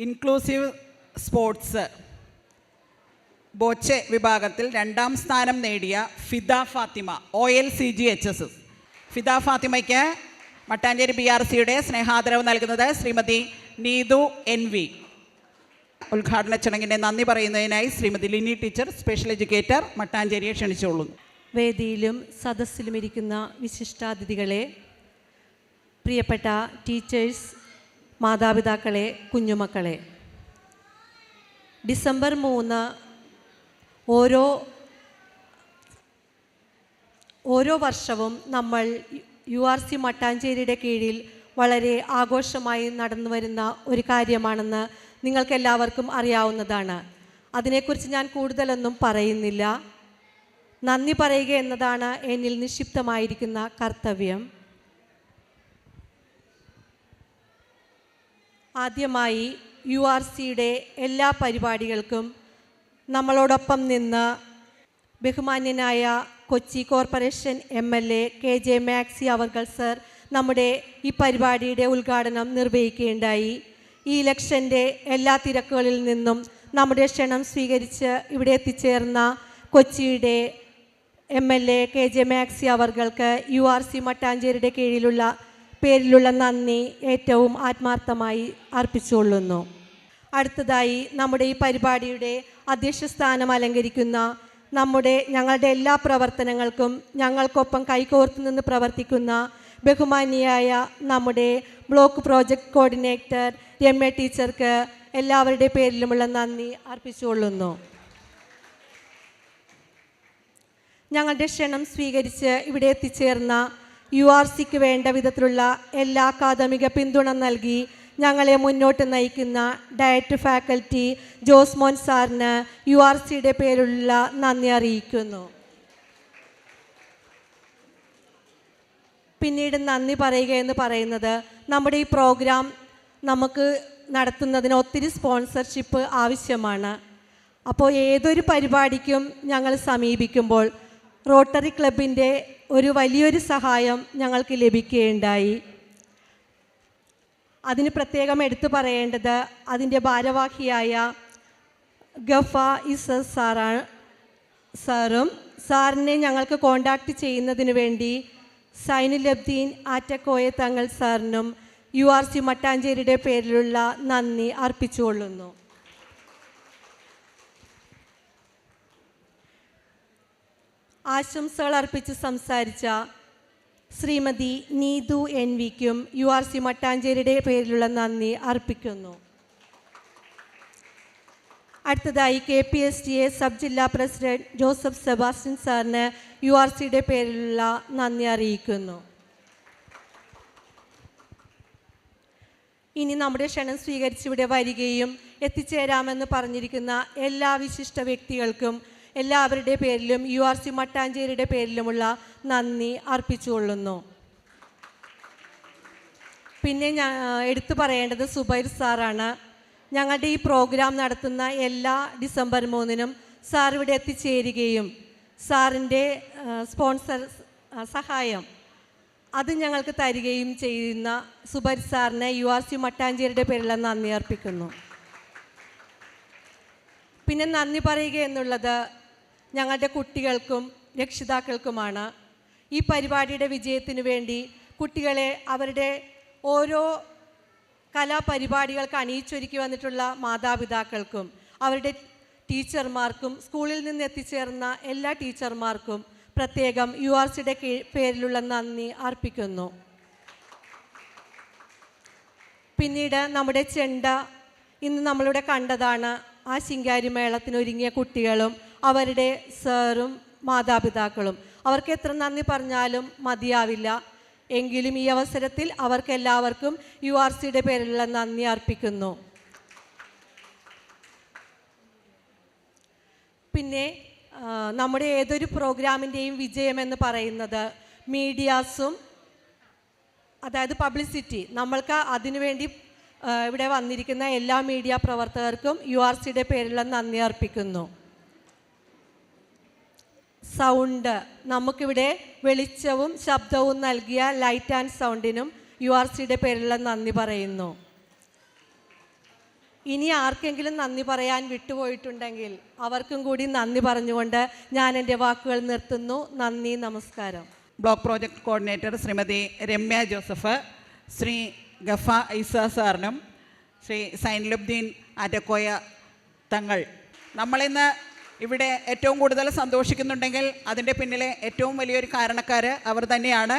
Inclusive sports Boche വിഭാഗത്തിൽ രണ്ടാം സ്ഥാനം നേടിയ Fida Fathima O L C G H S S Fida ഫാത്തിമയ്ക്ക് Mattancherry B R സിയുടെ സ്നേഹാദരവ് നൽകുന്നത് ശ്രീമതി നീതു എൻ വി ഉദ്ഘാടന ചടങ്ങിന്റെ നന്ദി പറയുന്നതിനായി Shrimati Lini teacher special educator മട്ടാഞ്ചേരിയെ ക്ഷണിച്ചുകൊള്ളുന്നു വേദിയിലും സദസ്സിലും ഇരിക്കുന്ന വിശിഷ്ടാതിഥികളെ പ്രിയപ്പെട്ട ടീച്ചേഴ്സ് മാതാപിതാക്കളെ കുഞ്ഞുമക്കളെ. ഡിസംബർ മൂന്ന് ഓരോ ഓരോ വർഷവും നമ്മൾ യു ആർ സി മട്ടാഞ്ചേരിയുടെ കീഴിൽ വളരെ ആഘോഷമായി നടന്നു വരുന്ന ഒരു കാര്യമാണെന്ന് നിങ്ങൾക്കെല്ലാവർക്കും അറിയാവുന്നതാണ്. അതിനെക്കുറിച്ച് ഞാൻ കൂടുതലൊന്നും പറയുന്നില്ല. നന്ദി പറയുക എന്നതാണ് എന്നിൽ നിക്ഷിപ്തമായിരിക്കുന്ന കർത്തവ്യം. ആദ്യമായി യു ആർ സിയുടെ എല്ലാ പരിപാടികൾക്കും നമ്മളോടൊപ്പം നിന്ന് ബഹുമാന്യനായ Kochi corporation M L A K J Maxi അവർകൾ സർ നമ്മുടെ ഈ പരിപാടിയുടെ ഉദ്ഘാടനം നിർവഹിക്കുകയുണ്ടായി. ഈ ഇലക്ഷന്റെ എല്ലാ തിരക്കുകളിൽ നിന്നും നമ്മുടെ ക്ഷണം സ്വീകരിച്ച് ഇവിടെ എത്തിച്ചേർന്ന കൊച്ചിയുടെ M L A K J Maxi അവർക്ക് യു ആർ സി മട്ടാഞ്ചേരിയുടെ കീഴിലുള്ള പേരിലുള്ള നന്ദി ഏറ്റവും ആത്മാർത്ഥമായി അർപ്പിച്ചുകൊള്ളുന്നു. അടുത്തതായി നമ്മുടെ ഈ പരിപാടിയുടെ അധ്യക്ഷ സ്ഥാനം അലങ്കരിക്കുന്ന നമ്മുടെ ഞങ്ങളുടെ എല്ലാ പ്രവർത്തനങ്ങൾക്കും ഞങ്ങൾക്കൊപ്പം കൈകോർത്ത് നിന്ന് പ്രവർത്തിക്കുന്ന ബഹുമാനിയായ നമ്മുടെ block project coordinator M A ടീച്ചർക്ക് എല്ലാവരുടെ പേരിലുമുള്ള നന്ദി അർപ്പിച്ചുകൊള്ളുന്നു. ഞങ്ങളുടെ ക്ഷണം സ്വീകരിച്ച് ഇവിടെ എത്തിച്ചേർന്ന യു ആർ സിക്ക് വേണ്ട വിധത്തിലുള്ള എല്ലാ അക്കാദമിക പിന്തുണ നൽകി ഞങ്ങളെ മുന്നോട്ട് നയിക്കുന്ന ഡയറ്റ് ഫാക്കൽറ്റി ജോസ്മോൻ സാറിന് യു ആർ സിയുടെ പേരിലുള്ള നന്ദി അറിയിക്കുന്നു. പിന്നീട് നന്ദി പറയുക എന്ന് പറയുന്നത് നമ്മുടെ ഈ പ്രോഗ്രാം നമുക്ക് നടത്തുന്നതിന് ഒത്തിരി സ്പോൺസർഷിപ്പ് ആവശ്യമാണ്. അപ്പോൾ ഏതൊരു പരിപാടിക്കും ഞങ്ങൾ സമീപിക്കുമ്പോൾ റോട്ടറി ക്ലബിന്റെ ഒരു വലിയൊരു സഹായം ഞങ്ങൾക്ക് ലഭിക്കുകയുണ്ടായി. അതിന് പ്രത്യേകം എടുത്തു പറയേണ്ടത് അതിന്റെ ഭാരവാഹിയായ ഗഫ ഇസ സാറാണ് സാറും സാറിനെ ഞങ്ങൾക്ക് കോണ്ടാക്ട് ചെയ്യുന്നതിന് വേണ്ടി സൈനുലബ്ദീൻ ആറ്റക്കോയ തങ്ങൾ സാറിനും യു ആർ സി മട്ടാഞ്ചേരിയുടെ പേരിലുള്ള നന്ദി അർപ്പിച്ചുകൊള്ളുന്നു. ആശംസകൾ അർപ്പിച്ച് സംസാരിച്ച ശ്രീമതി നീതു എൻ വിക്കും യു ആർ സി മട്ടാഞ്ചേരിയുടെ പേരിലുള്ള നന്ദി അർപ്പിക്കുന്നു. അടുത്തതായി K P S T A sub ജില്ലാ പ്രസിഡന്റ് ജോസഫ് സെബാസ്റ്റ്യൻ സാറിന് യു ആർ സിയുടെ പേരിലുള്ള നന്ദി അറിയിക്കുന്നു. ഇനി നമ്മുടെ ക്ഷണം സ്വീകരിച്ച് ഇവിടെ വരികയും എത്തിച്ചേരാമെന്ന് പറഞ്ഞിരിക്കുന്ന എല്ലാ വിശിഷ്ട വ്യക്തികൾക്കും എല്ലാവരുടെ പേരിലും യു ആർ സി മട്ടാഞ്ചേരിയുടെ പേരിലുമുള്ള നന്ദി അർപ്പിച്ചുകൊള്ളുന്നു. പിന്നെ ഞാൻ എടുത്തു പറയേണ്ടത് സുബൈർ സാറാണ്. ഞങ്ങളുടെ ഈ പ്രോഗ്രാം നടത്തുന്ന എല്ലാ ഡിസംബർ മൂന്നിനും സാർ ഇവിടെ എത്തിച്ചേരുകയും സാറിന്റെ സ്പോൺസർ സഹായം അത് ഞങ്ങൾക്ക് തരികയും ചെയ്യുന്ന സുബൈർ സാറിനെ യു ആർ സി മട്ടാഞ്ചേരിയുടെ പേരിൽ നന്ദി അർപ്പിക്കുന്നു. പിന്നെ നന്ദി പറയുക എന്നുള്ളത് ഞങ്ങളുടെ കുട്ടികൾക്കും രക്ഷിതാക്കൾക്കുമാണ് ഈ പരിപാടിയുടെ വിജയത്തിന് വേണ്ടി കുട്ടികളെ അവരുടെ ഓരോ കലാപരിപാടികൾക്ക് അണിയിച്ചൊരുക്കി വന്നിട്ടുള്ള മാതാപിതാക്കൾക്കും അവരുടെ ടീച്ചർമാർക്കും സ്കൂളിൽ നിന്ന് എത്തിച്ചേർന്ന എല്ലാ ടീച്ചർമാർക്കും പ്രത്യേകം യു ആർ സിയുടെ പേരിലുള്ള നന്ദി അർപ്പിക്കുന്നു. പിന്നീട് നമ്മുടെ ചെണ്ട ഇന്ന് നമ്മളിവിടെ കണ്ടതാണ് ആ ശിങ്കാരി മേളത്തിന് ഒരുങ്ങിയ കുട്ടികളും അവരുടെ സാറും മാതാപിതാക്കളും. അവർക്ക് എത്ര നന്ദി പറഞ്ഞാലും മതിയാവില്ല. എങ്കിലും ഈ അവസരത്തിൽ അവർക്ക് എല്ലാവർക്കും യു ആർ സിയുടെ പേരിലുള്ള നന്ദി അർപ്പിക്കുന്നു. പിന്നെ നമ്മുടെ ഏതൊരു പ്രോഗ്രാമിന്റെയും വിജയമെന്ന് പറയുന്നത് മീഡിയാസും അതായത് പബ്ലിസിറ്റി. നമ്മൾക്ക് അതിനുവേണ്ടി ഇവിടെ വന്നിരിക്കുന്ന എല്ലാ മീഡിയ പ്രവർത്തകർക്കും യു ആർ സിയുടെ പേരിലുള്ള നന്ദി അർപ്പിക്കുന്നു. സൗണ്ട് നമുക്കിവിടെ വെളിച്ചവും ശബ്ദവും നൽകിയ ലൈറ്റ് ആൻഡ് സൗണ്ടിനും യു ആർ സിയുടെ പേരിലുള്ള നന്ദി പറയുന്നു. ഇനി ആർക്കെങ്കിലും നന്ദി പറയാൻ വിട്ടുപോയിട്ടുണ്ടെങ്കിൽ അവർക്കും കൂടി നന്ദി പറഞ്ഞുകൊണ്ട് ഞാൻ എന്റെ വാക്കുകൾ നിർത്തുന്നു. നന്ദി നമസ്കാരം. Block project coordinator Shrimati Ramya Joseph Shri ഗഫ ഇസ സാറിനും ശ്രീ സൈനലുദ്ദീൻ ആറ്റക്കോയ തങ്ങൾ. നമ്മളിന്ന് ഇവിടെ ഏറ്റവും കൂടുതൽ സന്തോഷിക്കുന്നുണ്ടെങ്കിൽ അതിന്റെ പിന്നിലെ ഏറ്റവും വലിയൊരു കാരണക്കാർ അവർ തന്നെയാണ്.